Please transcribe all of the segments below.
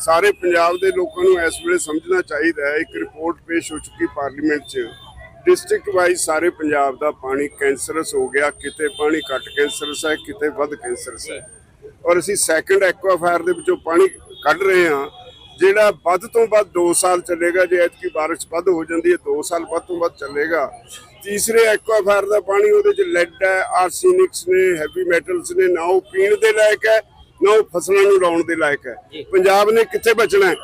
ਸਾਰੇ ਪੰਜਾਬ ਦੇ ਲੋਕਾਂ ਨੂੰ ਇਸ ਵੇਲੇ ਸਮਝਣਾ ਚਾਹੀਦਾ ਹੈ, ਇੱਕ ਰਿਪੋਰਟ ਪੇਸ਼ ਹੋ ਚੁੱਕੀ ਪਾਰਲੀਮੈਂਟ 'ਚ। ਡਿਸਟ੍ਰਿਕਟ ਵਾਈਜ਼ ਸਾਰੇ ਪੰਜਾਬ ਦਾ ਪਾਣੀ ਕੈਂਸਰਸ ਹੋ ਗਿਆ, ਕਿਤੇ ਪਾਣੀ ਘੱਟ ਕੈਂਸਰਸ ਹੈ, ਕਿਤੇ ਵੱਧ ਕੈਂਸਰਸ ਹੈ। ਔਰ ਅਸੀਂ ਸੈਕੰਡ ਐਕਵਾਫਾਇਰ ਦੇ ਵਿੱਚੋਂ ਪਾਣੀ ਕੱਢ ਰਹੇ ਹਾਂ, ਜਿਹੜਾ ਵੱਧ ਤੋਂ ਵੱਧ 2 ਸਾਲ ਚੱਲੇਗਾ, ਜੇ ਐਤਕੀ ਬਾਰਿਸ਼ ਵੱਧ ਹੋ ਜਾਂਦੀ ਹੈ 2 ਸਾਲ ਵੱਧ ਤੋਂ ਵੱਧ ਚੱਲੇਗਾ। ਤੀਸਰੇ ਐਕਵਾਫਾਇਰ ਦਾ ਪਾਣੀ ਉਹਦੇ ਚ ਲੈਡ ਹੈ ਆਰਸੈਨਿਕਸ ਨੇ ਹੈਵੀ ਮੈਟਲਸ ਨੇ, ਨਾ ਉਹ ਪੀਣ ਦੇ ਲਾਇਕ ਹੈ ਨਾ ਉਹ ਫਸਲਾਂ ਨੂੰ ਲਾਉਣ ਦੇ ਲਾਇਕ ਹੈ। ਪੰਜਾਬ ਨੇ ਕਿੱਥੇ ਬਚਣਾ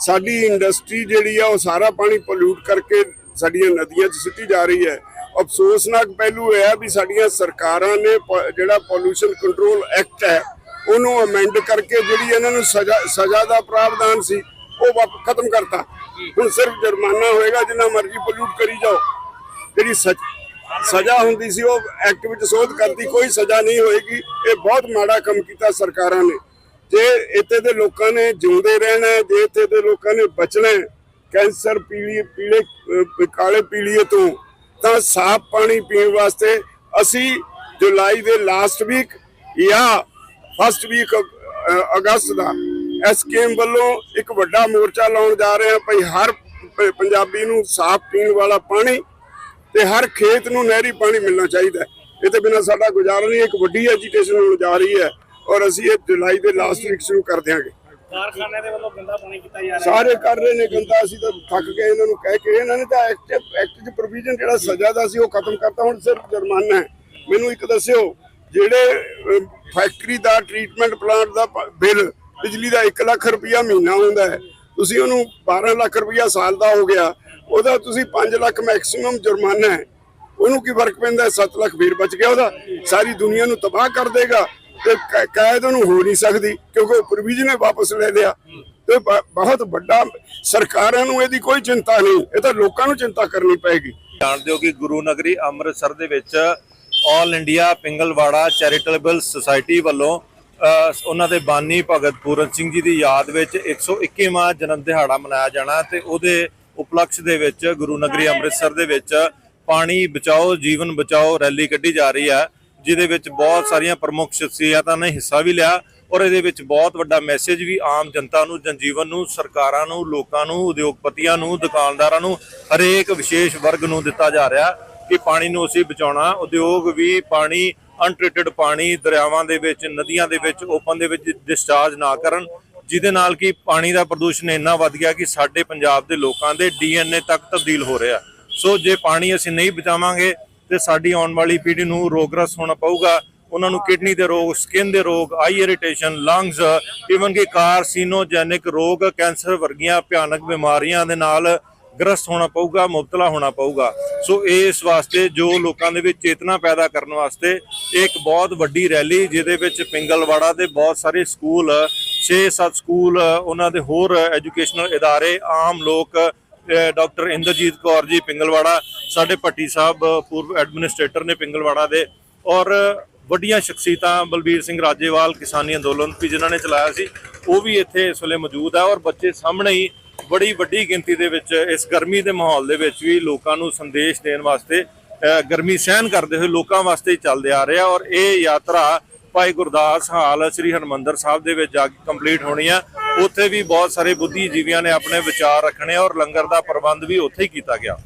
ਸਾਡੀ ਇੰਡਸਟਰੀ ਜਿਹੜੀ ਆ ਉਹ ਸਾਰਾ ਪਾਣੀ ਪੋਲਿਊਟ ਕਰਕੇ ਸਾਡੀਆਂ ਨਦੀਆਂ 'ਚ ਸਿੱਟੀ ਜਾ ਰਹੀ ਹੈ। ਅਫਸੋਸਨਾਕ ਪਹਿਲੂ ਇਹ ਹੈ ਵੀ ਸਾਡੀਆਂ ਸਰਕਾਰਾਂ ਨੇ ਜਿਹੜਾ ਪੋਲੂਸ਼ਨ ਕੰਟਰੋਲ ਐਕਟ ਹੈ ਉਹਨੂੰ ਅਮੈਂਡ ਕਰਕੇ ਜਿਹੜੀ ਇਹਨਾਂ ਨੂੰ ਸਜ਼ਾ ਸਜ਼ਾ ਦਾ ਪ੍ਰਾਵਧਾਨ ਸੀ ਉਹ ਵਾਪ- ਖਤਮ ਕਰਤਾ। ਹੁਣ ਸਿਰਫ ਜੁਰਮਾਨਾ ਹੋਏਗਾ ਜਿੰਨਾ ਮਰਜ਼ੀ ਪੋਲਿਊਟ ਕਰੀ ਜਾਓ। ਜਿਹੜੀ ਸਜ਼ਾ ਹੁੰਦੀ ਸੀ, ਉਹ ਐਕਟ ਵਿੱਚ ਸੋਧ ਕਰਦੀ, ਕੋਈ ਸਜ਼ਾ ਨਹੀਂ ਹੋਏਗੀ। ਇਹ ਬਹੁਤ ਮਾੜਾ ਕੰਮ ਕੀਤਾ ਸਰਕਾਰਾਂ ਨੇ। ਜੇ ਇੱਥੇ ਦੇ ਲੋਕਾਂ ਨੇ ਜਿਉਂਦੇ ਰਹਿਣਾ ਜੇ ਇੱਥੇ ਦੇ ਲੋਕਾਂ ਨੇ ਬਚਣਾ ਕੈਂਸਰ ਪੀਲੀ, ਪੀਲੇ ਕਾਲੇ ਪੀਲੀਏ ਤੋਂ, ਤਾਂ ਸਾਫ਼ ਪਾਣੀ ਪੀਣ ਵਾਸਤੇ ਅਸੀਂ ਜੁਲਾਈ ਦੇ ਲਾਸਟ ਵੀਕ ਜਾਂ ਫਸਟ ਵੀਕ ਅਗਸਤ ਦਾ ਐਸਕੇਐਮ ਵੱਲੋਂ ਇੱਕ ਵੱਡਾ ਮੋਰਚਾ ਲਾਉਣ ਜਾ ਰਹੇ ਹਾਂ। ਭਈ ਹਰ ਪੰਜਾਬੀ ਨੂੰ ਸਾਫ਼ ਪੀਣ ਵਾਲਾ ਪਾਣੀ ਤੇ ਹਰ ਖੇਤ ਨੂੰ ਨਹਿਰੀ ਪਾਣੀ ਮਿਲਣਾ ਚਾਹੀਦਾ ਇਹ ਤੇ ਬਿਨਾਂ ਸਾਡਾ ਗੁਜ਼ਾਰਾ ਨਹੀਂ ਇੱਕ ਵੱਡੀ ਐਜੀਟੇਸ਼ਨ ਹੋਣ ਜਾ ਰਹੀ ਹੈ ਔਰ ਅਸੀਂ ਇਹ ਜੁਲਾਈ ਦੇ ਲਾਸਟ ਵੀਕ ਸ਼ੁਰੂ ਕਰ ਦਿਆਂਗੇ। ਕਾਰਖਾਨੇ ਦੇ ਵੱਲੋਂ ਗੰਦਾ ਪਾਣੀ ਕੀਤਾ ਜਾ ਰਿਹਾ ਸਾਰੇ ਕਰ ਰਹੇ ਨੇ ਗੰਦਾ ਅਸੀਂ ਤਾਂ ਥੱਕ ਗਏ ਇਹਨਾਂ ਨੂੰ ਕਹਿ ਕੇ। ਇਹਨਾਂ ਨੇ ਤਾਂ ਐਕਟ ਐਕਟ ਚ ਪ੍ਰੋਵੀਜ਼ਨ ਜਿਹੜਾ ਸਜ਼ਾ ਦਾ ਸੀ ਉਹ ਖਤਮ ਕਰਤਾ ਹੁਣ ਸਿਰਫ ਜੁਰਮਾਨਾ ਹੈ। ਮੈਨੂੰ ਇੱਕ ਦੱਸਿਓ ਜਿਹੜੇ ਫੈਕਟਰੀ ਦਾ ਟ੍ਰੀਟਮੈਂਟ ਪਲਾਂਟ ਦਾ ਬਿੱਲ ਬਿਜਲੀ ਦਾ 1 ਲੱਖ ਰੁਪਇਆ ਮਹੀਨਾ ਹੁੰਦਾ ਹੈ। ਤੁਸੀਂ ਉਹਨੂੰ 12 ਲੱਖ ਰੁਪਇਆ ਸਾਲ ਦਾ ਹੋ ਗਿਆ। ਉਹਦਾ ਤੁਸੀਂ 5 ਲੱਖ ਮੈਕਸਿਮਮ ਜੁਰਮਾਨਾ ਹੈ। ਉਹਨੂੰ ਕੀ ਫ਼ਰਕ ਪੈਂਦਾ 7 ਲੱਖ ਫੇਰ ਬਚ ਗਿਆ ਉਹਦਾ। ਸਾਰੀ ਦੁਨੀਆ ਨੂੰ ਤਬਾਹ ਕਰ ਦੇਗਾ ਤੇ ਕ- ਉਹਨੂੰ ਹੋ ਨਹੀਂ ਸਕਦੀ ਕਿਉਂਕਿ ਉਹ ਪ੍ਰੋਵੀਜ਼ਨ ਹੈ ਵਾਪਸ ਲੈ ਲਿਆ। ਤੇ ਬਹੁਤ ਵੱਡਾ ਸਰਕਾਰਾਂ ਨੂੰ ਇਹਦੀ ਕੋਈ ਚਿੰਤਾ ਨਹੀਂ। ਇਹ ਤਾਂ ਲੋਕਾਂ ਨੂੰ ਚਿੰਤਾ ਕਰਨੀ ਪਏਗੀ। ਜਾਣਦੇ ਹੋ ਕਿ ਗੁਰੂ ਨਗਰੀ ਅੰਮ੍ਰਿਤਸਰ ਦੇ ਵਿੱਚ All India Pingalwara charitable society ਵੱਲੋਂ ਉਹਨਾਂ ਦੇ ਬਾਨੀ ਭਗਤ ਪੂਰਨ ਸਿੰਘ ਜੀ ਦੀ ਯਾਦ ਵਿੱਚ 121ਵਾਂ ਜਨਮ ਦਿਹਾੜਾ ਮਨਾਇਆ ਜਾਣਾ ਤੇ ਉਹਦੇ ਉਪਲਕਸ਼ ਦੇ ਵਿੱਚ ਗੁਰੂ ਨਗਰੀ ਅੰਮ੍ਰਿਤਸਰ ਦੇ ਵਿੱਚ ਪਾਣੀ ਬਚਾਓ, ਜੀਵਨ ਬਚਾਓ ਰੈਲੀ ਕੱਢੀ ਜਾ ਰਹੀ ਹੈ ਜਿਹਦੇ ਵਿੱਚ ਬਹੁਤ ਸਾਰੀਆਂ ਪ੍ਰਮੁੱਖ ਸ਼ਖਸੀਅਤਾਂ ਨੇ ਹਿੱਸਾ ਵੀ ਲਿਆ ਔਰ ਇਹਦੇ ਵਿੱਚ ਬਹੁਤ ਵੱਡਾ ਮੈਸੇਜ ਵੀ ਆਮ ਜਨਤਾ ਨੂੰ, ਜਨਜੀਵਨ ਨੂੰ, ਸਰਕਾਰਾਂ ਨੂੰ, ਲੋਕਾਂ ਨੂੰ, ਉਦਯੋਗਪਤੀਆਂ ਨੂੰ, ਦੁਕਾਨਦਾਰਾਂ ਨੂੰ, ਹਰੇਕ ਵਿਸ਼ੇਸ਼ ਵਰਗ ਨੂੰ ਦਿੱਤਾ ਜਾ ਰਿਹਾ ਕਿ ਪਾਣੀ ਨੂੰ ਅਸੀਂ ਬਚਾਉਣਾ। ਉਦਯੋਗ ਵੀ ਪਾਣੀ ਅਨਟ੍ਰੀਟਡ ਪਾਣੀ ਦਰਿਆਵਾਂ ਦੇ ਵਿੱਚ, ਨਦੀਆਂ ਦੇ ਵਿੱਚ ਓਪਨ ਦੇ ਵਿੱਚ ਡਿਸਚਾਰਜ ਨਾ ਕਰਨ। ਜਿਹਦੇ ਨਾਲ ਕਿ ਪਾਣੀ ਦਾ ਪ੍ਰਦੂਸ਼ਣ ਇੰਨਾ ਵੱਧ ਗਿਆ ਕਿ ਸਾਡੇ ਪੰਜਾਬ ਦੇ ਲੋਕਾਂ ਦੇ ਡੀਐਨਏ ਤੱਕ ਤਬਦੀਲ ਹੋ ਰਿਹਾ। ਸੋ ਜੇ ਪਾਣੀ ਅਸੀਂ ਨਹੀਂ ਬਚਾਵਾਂਗੇ, ਤੇ ਸਾਡੀ ਆਉਣ ਵਾਲੀ ਪੀੜ੍ਹੀ ਨੂੰ ਰੋਗਗ੍ਰਸਤ ਹੋਣਾ ਪਊਗਾ। ਉਹਨਾਂ ਨੂੰ ਕਿਡਨੀ ਦੇ ਰੋਗ, ਸਕਿਨ ਦੇ ਰੋਗ ਆਈ ਇਰੀਟੇਸ਼ਨ ਲੰਗਸ ਇਵਨ ਕਿ ਕਾਰਸੀਨੋਜੈਨਿਕ ਰੋਗ, ਕੈਂਸਰ ਵਰਗੀਆਂ ਭਿਆਨਕ ਬਿਮਾਰੀਆਂ ਦੇ ਨਾਲ ਗ੍ਰਸਤ ਹੋਣਾ ਪਊਗਾ, ਮੁਬਤਲਾ ਹੋਣਾ ਪਊਗਾ। ਸੋ ਇਸ ਵਾਸਤੇ ਜੋ ਲੋਕਾਂ ਦੇ ਵਿੱਚ ਚੇਤਨਾ ਪੈਦਾ ਕਰਨ ਵਾਸਤੇ ਇੱਕ ਬਹੁਤ ਵੱਡੀ ਰੈਲੀ, ਜਿਹਦੇ ਵਿੱਚ ਪਿੰਗਲਵਾੜਾ ਦੇ ਬਹੁਤ ਸਾਰੇ ਸਕੂਲ 6-7 ਸਕੂਲ ਉਹਨਾਂ ਦੇ ਹੋਰ ਐਜੂਕੇਸ਼ਨਲ ادارے ਆਮ ਲੋਕ ਅਹ ਡਾਕਟਰ ਇੰਦਰਜੀਤ ਕੌਰ ਜੀ ਪਿੰਗਲਵਾੜਾ ਸਾਡੇ ਭੱਟੀ ਸਾਹਿਬ ਪੂਰਵ ਐਡਮਿਨਿਸਟ੍ਰੇਟਰ ਨੇ ਪਿੰਗਲਵਾੜਾ ਦੇ ਔਰ ਵੱਡੀਆਂ ਸ਼ਖਸੀਅਤਾਂ ਬਲਬੀਰ ਸਿੰਘ ਰਾਜੇਵਾਲ ਕਿਸਾਨੀ ਅੰਦੋਲਨ ਵੀ ਜਿਨ੍ਹਾਂ ਨੇ ਚਲਾਇਆ ਸੀ ਉਹ ਵੀ ਇੱਥੇ ਇਸ ਵੇਲੇ ਮੌਜੂਦ ਹੈ ਔਰ ਬੱਚੇ ਸਾਹਮਣੇ ਹੀ ਬੜੀ ਵੱਡੀ ਗਿਣਤੀ ਦੇ ਵਿੱਚ ਇਸ ਗਰਮੀ ਦੇ ਮਾਹੌਲ ਦੇ ਵਿੱਚ ਵੀ ਲੋਕਾਂ ਨੂੰ ਸੰਦੇਸ਼ ਦੇਣ ਵਾਸਤੇ ਅਹ ਗਰਮੀ ਸਹਿਣ ਕਰਦੇ ਹੋਏ ਲੋਕਾਂ ਵਾਸਤੇ ਹੀ ਚੱਲਦੇ ਆ ਰਿਹਾ ਔਰ ਇਹ ਯਾਤਰਾ ਭਾਈ ਗੁਰਦਾਸ ਹਾਲ ਸ੍ਰੀ ਹਰਮੰਦਰ ਸਾਹਿਬ ਦੇ ਵਿੱਚ ਜਾ ਕੇ ਕੰਪਲੀਟ ਹੋਣੀ ਆ। ਉੱਥੇ ਵੀ ਬਹੁਤ ਸਾਰੇ ਬੁੱਧੀਜੀਵੀਆਂ ਨੇ ਆਪਣੇ ਵਿਚਾਰ ਰੱਖਣੇ ਔਰ ਲੰਗਰ ਦਾ ਪ੍ਰਬੰਧ ਵੀ ਉੱਥੇ ਹੀ ਕੀਤਾ ਗਿਆ।